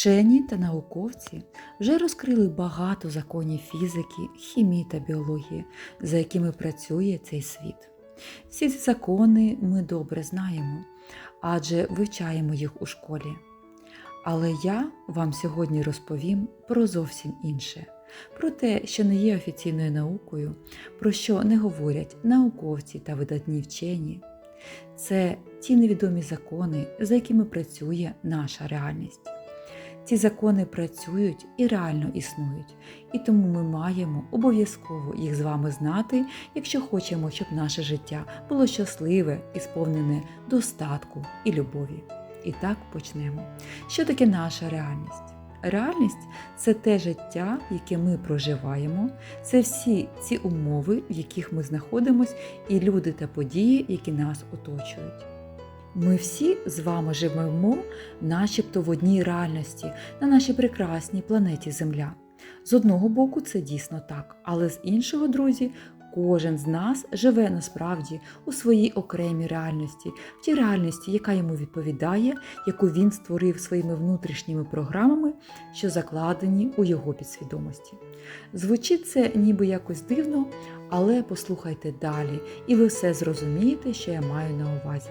Вчені та науковці вже розкрили багато законів фізики, хімії та біології, за якими працює цей світ. Всі ці закони ми добре знаємо, адже вивчаємо їх у школі. Але я вам сьогодні розповім про зовсім інше, про те, що не є офіційною наукою, про що не говорять науковці та видатні вчені. Це ті невідомі закони, за якими працює наша реальність. Ці закони працюють і реально існують, і тому ми маємо обов'язково їх з вами знати, якщо хочемо, щоб наше життя було щасливе і сповнене достатку і любові. І так почнемо. Що таке наша реальність? Реальність це те життя, яке ми проживаємо, це всі ці умови, в яких ми знаходимося, і люди та події, які нас оточують. Ми всі з вами живемо, начебто в одній реальності, на нашій прекрасній планеті Земля. З одного боку, це дійсно так, але з іншого, друзі, кожен з нас живе насправді у своїй окремій реальності, в тій реальності, яка йому відповідає, яку він створив своїми внутрішніми програмами, що закладені у його підсвідомості. Звучить це ніби якось дивно, але послухайте далі, і ви все зрозумієте, що я маю на увазі.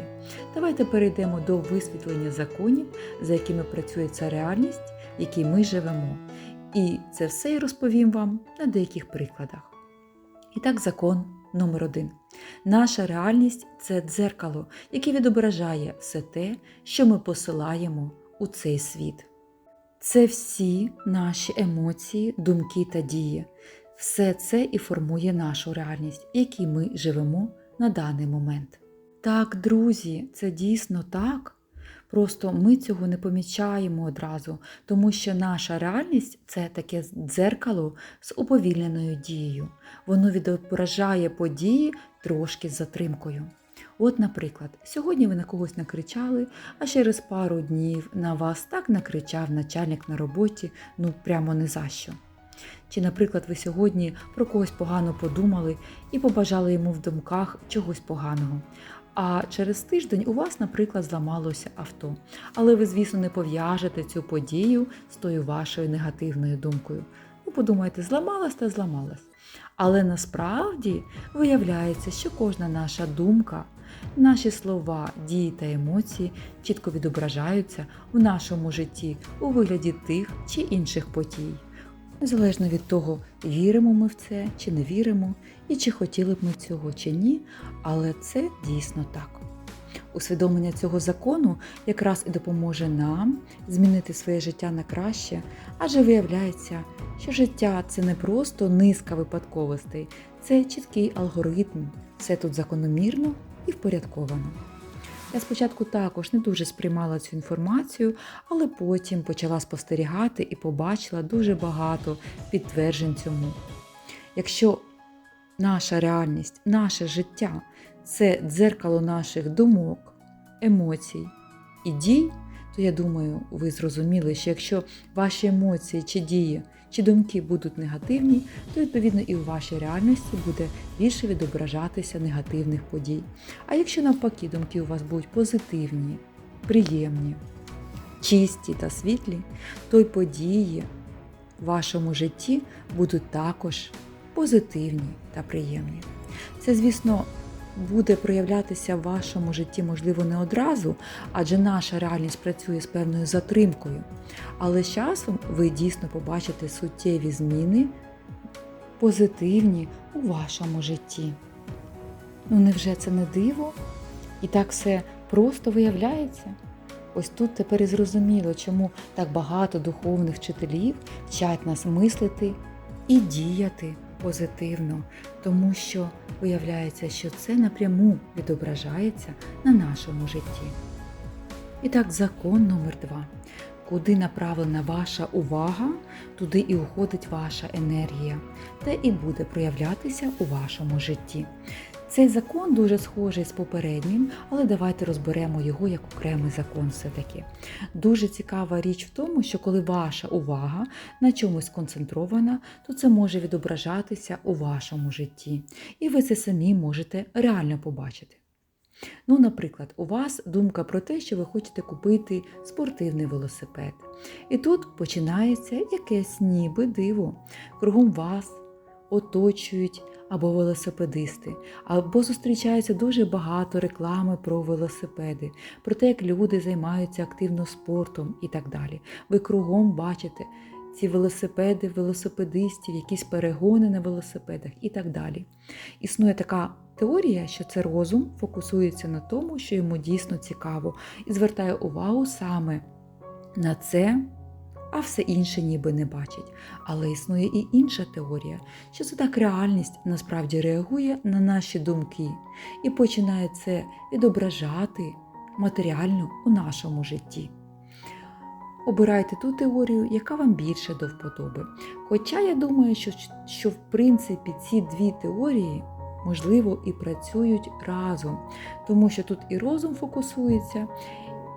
Давайте перейдемо до висвітлення законів, за якими працює ця реальність, в якій ми живемо. І це все я розповім вам на деяких прикладах. І так, закон номер один. Наша реальність це дзеркало, яке відображає все те, що ми посилаємо у цей світ. Це всі наші емоції, думки та дії. Все це і формує нашу реальність, в якій ми живемо на даний момент. Так, друзі, це дійсно так. Просто ми цього не помічаємо одразу, тому що наша реальність це таке дзеркало з уповільненою дією. Воно відображає події трошки з затримкою. От, наприклад, сьогодні ви на когось накричали, а через пару днів на вас так накричав начальник на роботі, ну прямо не за що. Чи, наприклад, ви сьогодні про когось погано подумали і побажали йому в думках чогось поганого. А через тиждень у вас, наприклад, зламалося авто. Але ви, звісно, не пов'яжете цю подію з тою вашою негативною думкою. Ви подумаєте, зламалась та зламалась. Але насправді виявляється, що кожна наша думка, наші слова, дії та емоції чітко відображаються в нашому житті у вигляді тих чи інших подій. Незалежно від того, віримо ми в це чи не віримо, і чи хотіли б ми цього чи ні, але це дійсно так. Усвідомлення цього закону якраз і допоможе нам змінити своє життя на краще, адже виявляється, що життя це не просто низка випадковостей, це чіткий алгоритм, все тут закономірно і впорядковано. Я спочатку також не дуже сприймала цю інформацію, але потім почала спостерігати і побачила дуже багато підтверджень цьому. Якщо наша реальність, наше життя це дзеркало наших думок, емоцій і дій, то я думаю, ви зрозуміли, що якщо ваші емоції чи дії чи думки будуть негативні, то відповідно і у вашій реальності буде більше відображатися негативних подій. А якщо навпаки думки у вас будуть позитивні, приємні, чисті та світлі, то й події в вашому житті будуть також позитивні та приємні. Це, звісно, буде проявлятися в вашому житті, можливо, не одразу, адже наша реальність працює з певною затримкою. Але з часом ви дійсно побачите суттєві зміни, позитивні у вашому житті. Ну, невже це не диво? І так все просто виявляється? Ось тут тепер і зрозуміло, чому так багато духовних вчителів вчать нас мислити і діяти позитивно, тому що виявляється, що це напряму відображається на нашому житті. І так, закон номер два. Куди направлена ваша увага, туди і уходить ваша енергія, та і буде проявлятися у вашому житті. Цей закон дуже схожий з попереднім, але давайте розберемо його як окремий закон все-таки. Дуже цікава річ в тому, що коли ваша увага на чомусь сконцентрована, то це може відображатися у вашому житті. І ви це самі можете реально побачити. Ну, наприклад, у вас думка про те, що ви хочете купити спортивний велосипед. І тут починається якесь ніби диво. Кругом вас оточують або велосипедисти, або зустрічається дуже багато реклами про велосипеди, про те, як люди займаються активно спортом і так далі. Ви кругом бачите ці велосипеди, велосипедистів, якісь перегони на велосипедах і так далі. Існує така теорія, що це розум фокусується на тому, що йому дійсно цікаво, і звертає увагу саме на це, а все інше ніби не бачить. Але існує і інша теорія, що це так реальність насправді реагує на наші думки і починає це відображати матеріально у нашому житті. Обирайте ту теорію, яка вам більше до вподоби. Хоча я думаю, що, що в принципі ці дві теорії можливо і працюють разом, тому що тут і розум фокусується,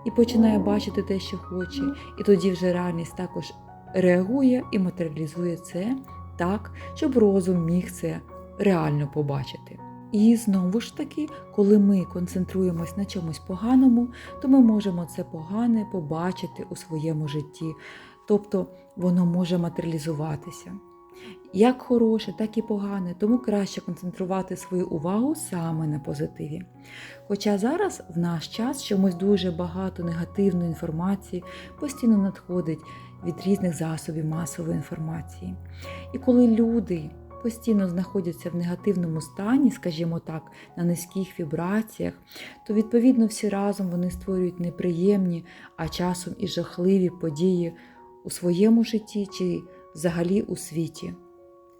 і починає бачити те, що хоче, і тоді вже реальність також реагує і матеріалізує це так, щоб розум міг це реально побачити. І знову ж таки, коли ми концентруємось на чомусь поганому, то ми можемо це погане побачити у своєму житті, тобто воно може матеріалізуватися. Як хороше, так і погане, тому краще концентрувати свою увагу саме на позитиві. Хоча зараз в наш час чомусь дуже багато негативної інформації постійно надходить від різних засобів масової інформації. І коли люди постійно знаходяться в негативному стані, скажімо так, на низьких вібраціях, то відповідно всі разом вони створюють неприємні, а часом і жахливі події у своєму житті чи взагалі у світі.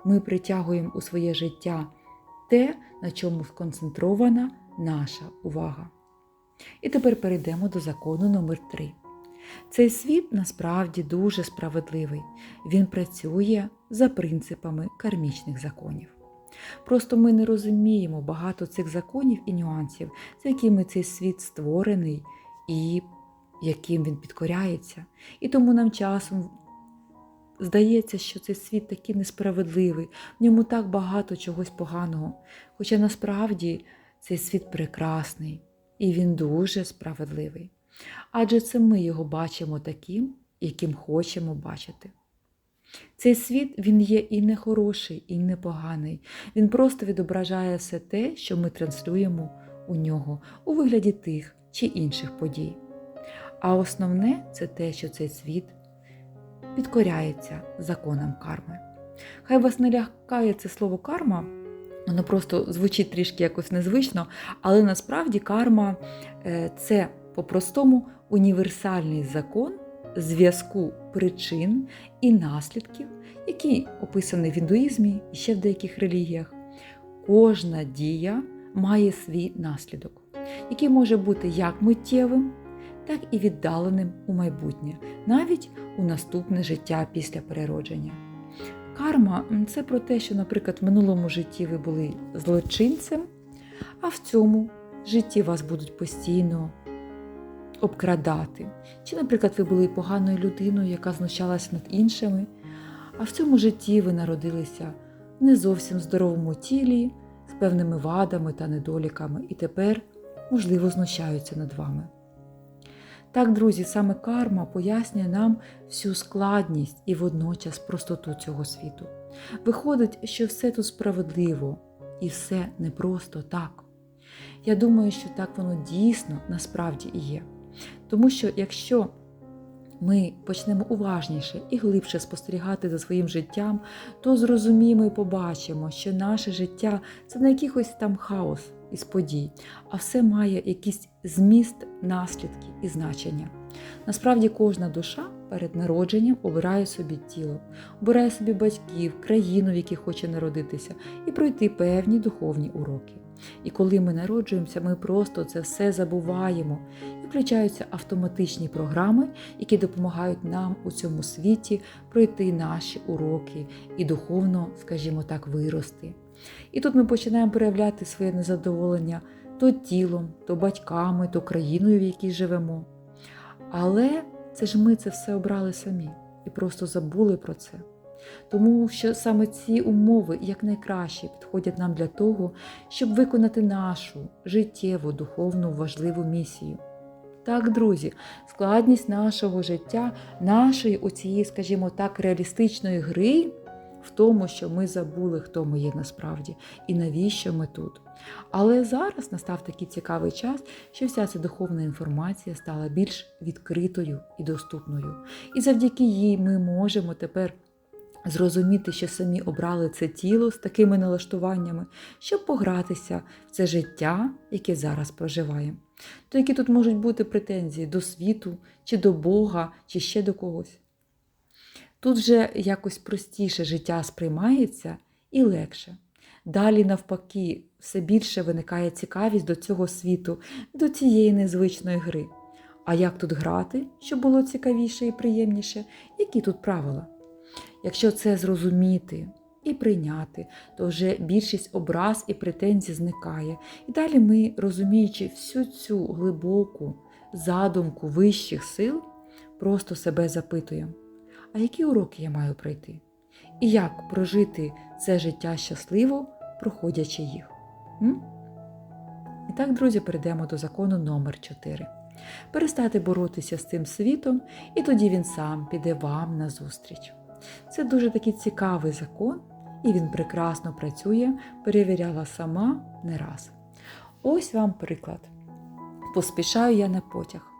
Ми притягуємо у своє життя те, на чому сконцентрована наша увага. І тепер перейдемо до закону номер 3 Цей світ насправді дуже справедливий. Він працює за принципами кармічних законів. Просто ми не розуміємо багато цих законів і нюансів, за якими цей світ створений і яким він підкоряється. І тому нам часом здається, що цей світ такий несправедливий, в ньому так багато чогось поганого. Хоча насправді цей світ прекрасний і він дуже справедливий. Адже це ми його бачимо таким, яким хочемо бачити. Цей світ він є і не хороший, і не поганий. Він просто відображає все те, що ми транслюємо у нього у вигляді тих чи інших подій. А основне це те, що цей світ підкоряється законам карми. Хай вас не лякає це слово карма, воно просто звучить трішки якось незвично, але насправді карма е, це по-простому універсальний закон зв'язку причин і наслідків, який описаний в індуїзмі і ще в деяких релігіях. Кожна дія має свій наслідок, який може бути як миттєвим, так і віддаленим у майбутнє, навіть у наступне життя після переродження. Карма це про те, що, наприклад, в минулому житті ви були злочинцем, а в цьому житті вас будуть постійно обкрадати. Чи, наприклад, ви були поганою людиною, яка знущалася над іншими, а в цьому житті ви народилися в не зовсім здоровому тілі, з певними вадами та недоліками, і тепер, можливо, знущаються над вами. Так, друзі, саме карма пояснює нам всю складність і водночас простоту цього світу. Виходить, що все тут справедливо і все не просто так. Я думаю, що так воно дійсно насправді і є. Тому що якщо ми почнемо уважніше і глибше спостерігати за своїм життям, то зрозуміємо і побачимо, що наше життя це не якийсь там хаос із подій, а все має якийсь зміст, наслідки і значення. Насправді кожна душа перед народженням обирає собі тіло, обирає собі батьків, країну, в якій хоче народитися, і пройти певні духовні уроки. І коли ми народжуємося, ми просто це все забуваємо. І включаються автоматичні програми, які допомагають нам у цьому світі пройти наші уроки і духовно, скажімо так, вирости. І тут ми починаємо проявляти своє незадоволення то тілом, то батьками, то країною, в якій живемо. Але це ж ми це все обрали самі і просто забули про це. Тому що саме ці умови якнайкраще підходять нам для того, щоб виконати нашу життєву, духовну важливу місію. Так, друзі, складність нашого життя, нашої оцієї, скажімо так, реалістичної гри в тому, що ми забули, хто ми є насправді і навіщо ми тут. Але зараз настав такий цікавий час, що вся ця духовна інформація стала більш відкритою і доступною. І завдяки їй ми можемо тепер зрозуміти, що самі обрали це тіло з такими налаштуваннями, щоб погратися в це життя, яке зараз проживаємо. То які тут можуть бути претензії до світу, чи до Бога, чи ще до когось. Тут вже якось простіше життя сприймається і легше. Далі, навпаки, все більше виникає цікавість до цього світу, до цієї незвичної гри. А як тут грати, щоб було цікавіше і приємніше? Які тут правила? Якщо це зрозуміти і прийняти, то вже більшість образ і претензій зникає. І далі ми, розуміючи всю цю глибоку задумку вищих сил, просто себе запитуємо, а які уроки я маю пройти? І як прожити це життя щасливо, проходячи їх? М? І так, друзі, перейдемо до закону номер 4 перестати боротися з цим світом, і тоді він сам піде вам на зустріч. Це дуже такий цікавий закон, і він прекрасно працює, перевіряла сама не раз. Ось вам приклад. Поспішаю я на потяг.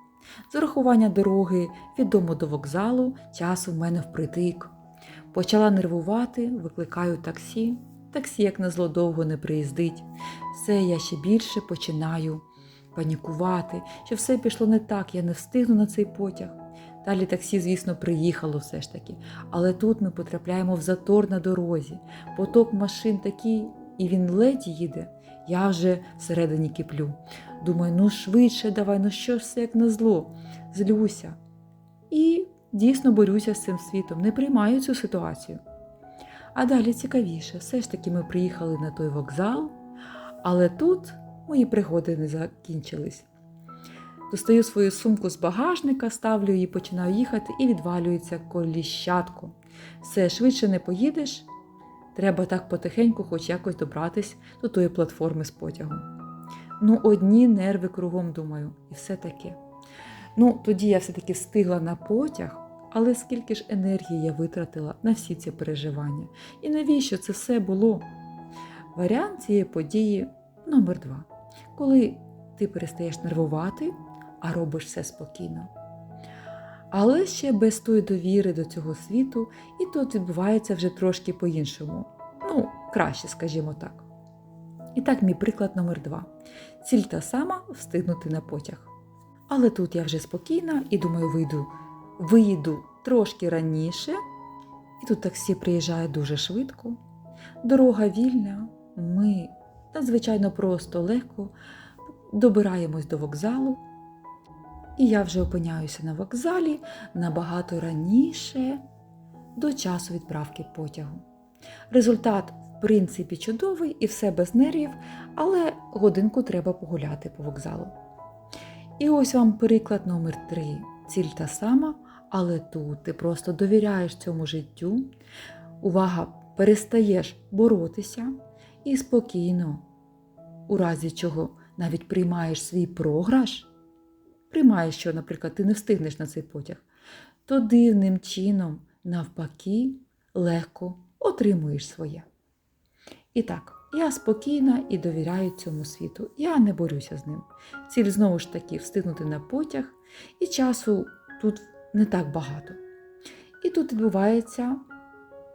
З урахування дороги від дому до вокзалу часу в мене впритик. Почала нервувати, викликаю таксі. Таксі, як назло, довго не приїздить. Все я ще більше починаю панікувати, що все пішло не так, я не встигну на цей потяг. Далі таксі, звісно, приїхало все ж таки. Але тут ми потрапляємо в затор на дорозі. Поток машин такий, і він ледь їде. Я вже всередині киплю. Думаю, ну швидше давай, ну що ж все як на зло, злюся. І дійсно борюся з цим світом, не приймаю цю ситуацію. А далі цікавіше, все ж таки ми приїхали на той вокзал, але тут мої пригоди не закінчились. Достаю свою сумку з багажника, ставлю її, починаю їхати і відвалюється коліщатко. Все швидше не поїдеш. Треба так потихеньку, хоч якось добратись до тої платформи з потягом. Ну, одні нерви кругом думаю, і все таке. Ну, тоді я все-таки встигла на потяг, але скільки ж енергії я витратила на всі ці переживання. І навіщо це все було? Варіант цієї події номер два. Коли ти перестаєш нервувати, а робиш все спокійно. Але ще без тої довіри до цього світу, і тут відбувається вже трошки по-іншому. Ну, краще, скажімо так. І так, мій приклад номер два. Ціль та сама встигнути на потяг. Але тут я вже спокійна і думаю, вийду, виїду трошки раніше. І тут таксі приїжджає дуже швидко. Дорога вільна, ми надзвичайно просто, легко добираємось до вокзалу. І я вже опиняюся на вокзалі набагато раніше до часу відправки потягу. Результат, принципі, чудовий і все без нервів, але годинку треба погуляти по вокзалу. І ось вам приклад номер 3 Ціль та сама, але тут ти просто довіряєш цьому життю. Увага, перестаєш боротися і спокійно, у разі чого навіть приймаєш свій програш, приймаєш, що, наприклад, ти не встигнеш на цей потяг, то дивним чином, навпаки, легко отримуєш своє. І так, я спокійна і довіряю цьому світу. Я не борюся з ним. Ціль знову ж таки встигнути на потяг, і часу тут не так багато. І тут відбуваються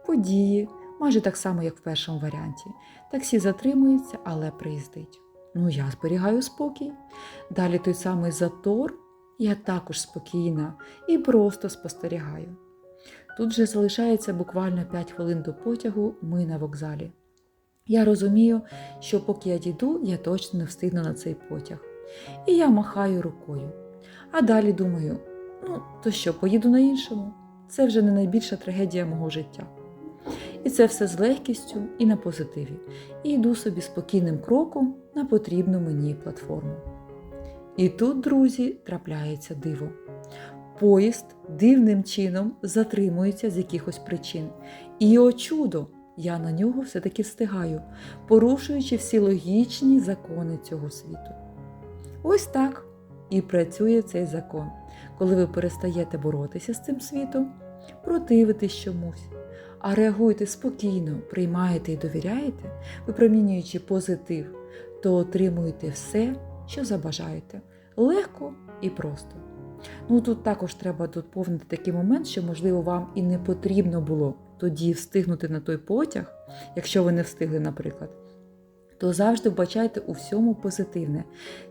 події, майже так само, як в першому варіанті. Таксі затримується, але приїздить. Ну, я зберігаю спокій. Далі той самий затор, я також спокійна і просто спостерігаю. Тут же залишається буквально 5 хвилин до потягу, ми на вокзалі. Я розумію, що поки я дійду, я точно не встигну на цей потяг. І я махаю рукою. А далі думаю: ну, то що, поїду на іншому? Це вже не найбільша трагедія мого життя. І це все з легкістю і на позитиві. І йду собі спокійним кроком на потрібну мені платформу. І тут, друзі, трапляється диво. поїзд дивним чином затримується з якихось причин. І о чудо! Я на нього все-таки встигаю, порушуючи всі логічні закони цього світу. Ось так і працює цей закон. Коли ви перестаєте боротися з цим світом, противитись чомусь, а реагуєте спокійно, приймаєте і довіряєте, випромінюючи позитив, то отримуєте все, що забажаєте, легко і просто. Ну тут також треба доповнити такий момент, що, можливо, вам і не потрібно було тоді встигнути на той потяг, якщо ви не встигли, наприклад, то завжди вбачайте у всьому позитивне.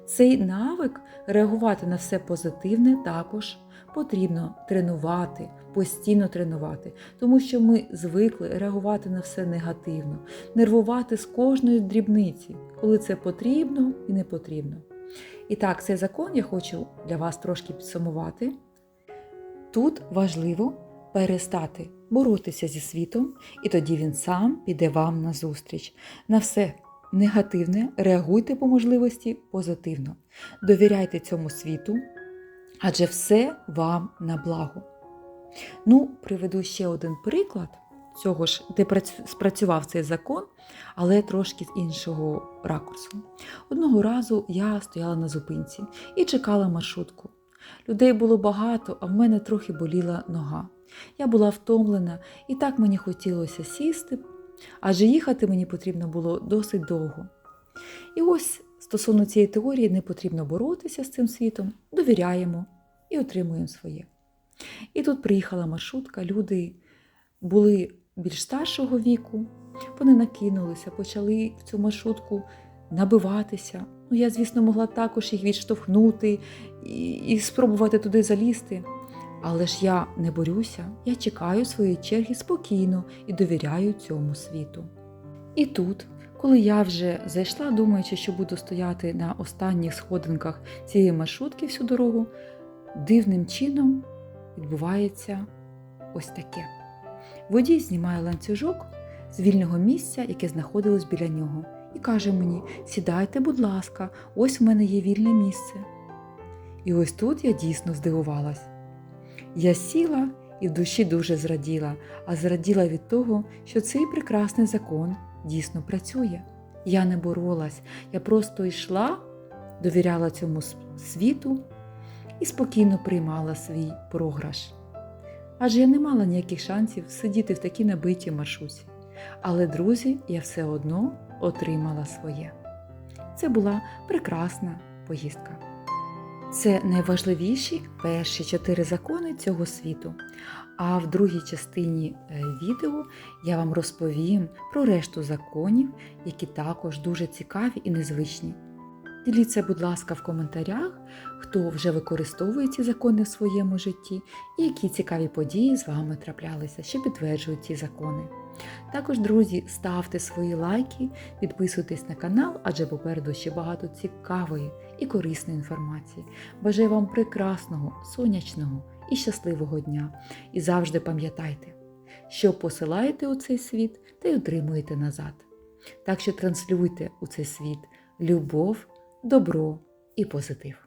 Цей навик реагувати на все позитивне також потрібно тренувати, постійно тренувати, тому що ми звикли реагувати на все негативно, нервувати з кожної дрібниці, коли це потрібно і не потрібно. І так, цей закон я хочу для вас трошки підсумувати. Тут важливо перестати боротися зі світом, і тоді він сам піде вам на зустріч. На все негативне реагуйте по можливості позитивно. Довіряйте цьому світу, адже все вам на благо. Ну, приведу ще один приклад цього ж, де спрацював цей закон, але трошки з іншого ракурсу. Одного разу я стояла на зупинці і чекала маршрутку. Людей було багато, а в мене трохи боліла нога. Я була втомлена, і так мені хотілося сісти, адже їхати мені потрібно було досить довго. І ось стосовно цієї теорії не потрібно боротися з цим світом, довіряємо і отримуємо своє. І тут приїхала маршрутка, люди були більш старшого віку, вони накинулися, почали в цю маршрутку набиватися. Ну, я, звісно, могла також їх відштовхнути і, і спробувати туди залізти. Але ж я не борюся, я чекаю своєї черги спокійно і довіряю цьому світу. І тут, коли я вже зайшла, думаючи, що буду стояти на останніх сходинках цієї маршрутки всю дорогу, дивним чином відбувається ось таке. Водій знімає ланцюжок з вільного місця, яке знаходилось біля нього, і каже мені: Сідайте, будь ласка, ось в мене є вільне місце. І ось тут я дійсно здивувалась. Я сіла і в душі дуже зраділа, а зраділа від того, що цей прекрасний закон дійсно працює. Я не боролась, я просто йшла, довіряла цьому світу і спокійно приймала свій програш. Адже я не мала ніяких шансів сидіти в такій набитій маршрутці. Але, друзі, я все одно отримала своє. Це була прекрасна поїздка. Це найважливіші перші чотири закони цього світу. А в другій частині е, відео я вам розповім про решту законів, які також дуже цікаві і незвичні. Діліться, будь ласка, в коментарях, хто вже використовує ці закони в своєму житті і які цікаві події з вами траплялися, що підтверджують ці закони. Також, друзі, ставте свої лайки, підписуйтесь на канал, адже попереду ще багато цікавої і корисної інформації. Бажаю вам прекрасного, сонячного і щасливого дня. І завжди пам'ятайте, що посилаєте у цей світ та й отримуєте назад. Так що транслюйте у цей світ любов, добро і позитив.